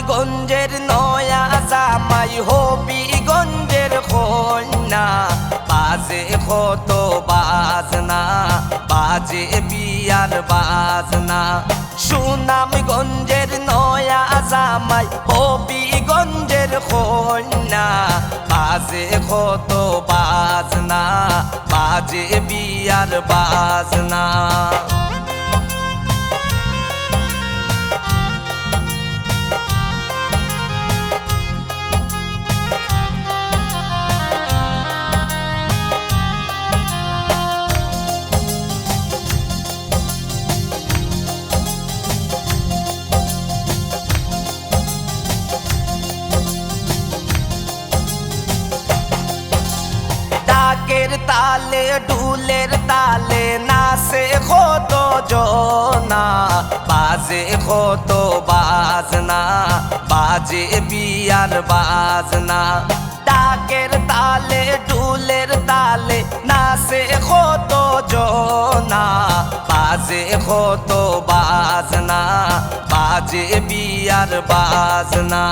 গঞ্জের নয়া জামাই হবি গঞ্জের কন্যা। বাজে কত বাজনা, বাজে বিয়ার বাজনা। সুনামগঞ্জের নয়া জামাই হবি গঞ্জের কন্যা। বাজে কত বাজনা, বাজে বিয়ার বাজনা। ডুলের তালে নাচে কত জনা, বাজে কত বাজনা, বাজে বিয়ার বাজনা। ডাকের তালে ডুলের তালে নাচে কত জনা, বাজে কত বাজনা, বাজে বিয়ার বাজনা।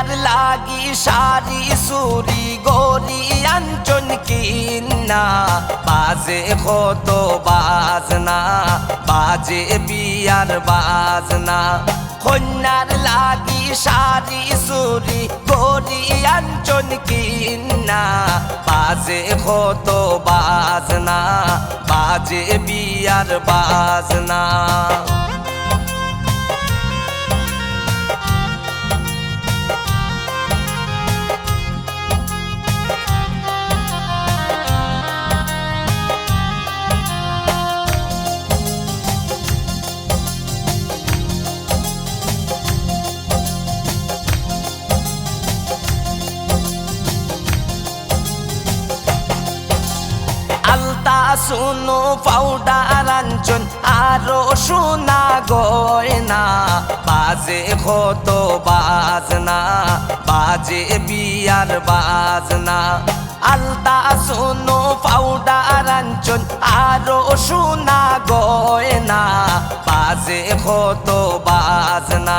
কন্যার লাগি সারি সুরি গরি আঞ্চন কিন্না বাজে কত বাজনা, বাজে বিয়ার বাজনা। কন্যার লাগি সারি সুরি গরি আঞ্চন কিন্না বাজে কত বাজনা, বাজে বিয়ার বাজনা। শুনো পাউডার আঞ্চন আরও সোনা গয়না। বাজে কত বাজনা, বাজে বিয়ার বাজনা। আলতা শুনো পাউডার আঞ্চন আরও সোনা গয়না। বাজে কত বাজনা,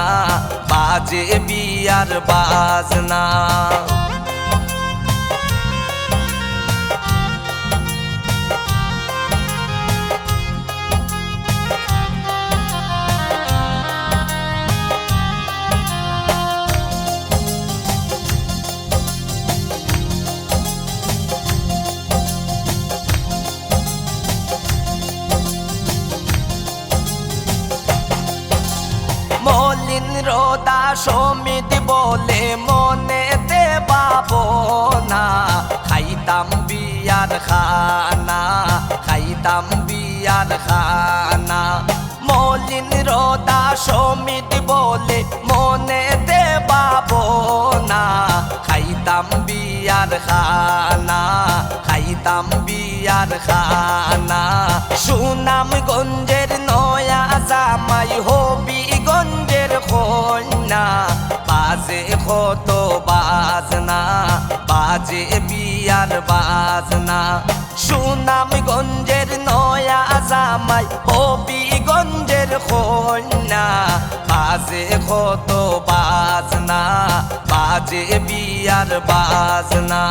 বাজে বিয়ার বাজনা। রোদা সমিত বলে মনেতে পাবো না খাইতাম বিয়ার খানা, খাইতাম বিয়ার খানা। মলিন রোদা সমিত বলে মনেতে পাবো না খাইতাম বিয়ার খানা, খাইতাম বিয়ার খানা। সুনামগঞ্জের নয়া জামাই হবিগঞ্জের কন্যা বাজে কত বাজনা, বাজে বিয়ার বাজনা। সুনামগঞ্জের নয়া জামাই, হবিগঞ্জের কন্যা। বাজে কত বাজনা, বাজে বিয়ার বাজনা।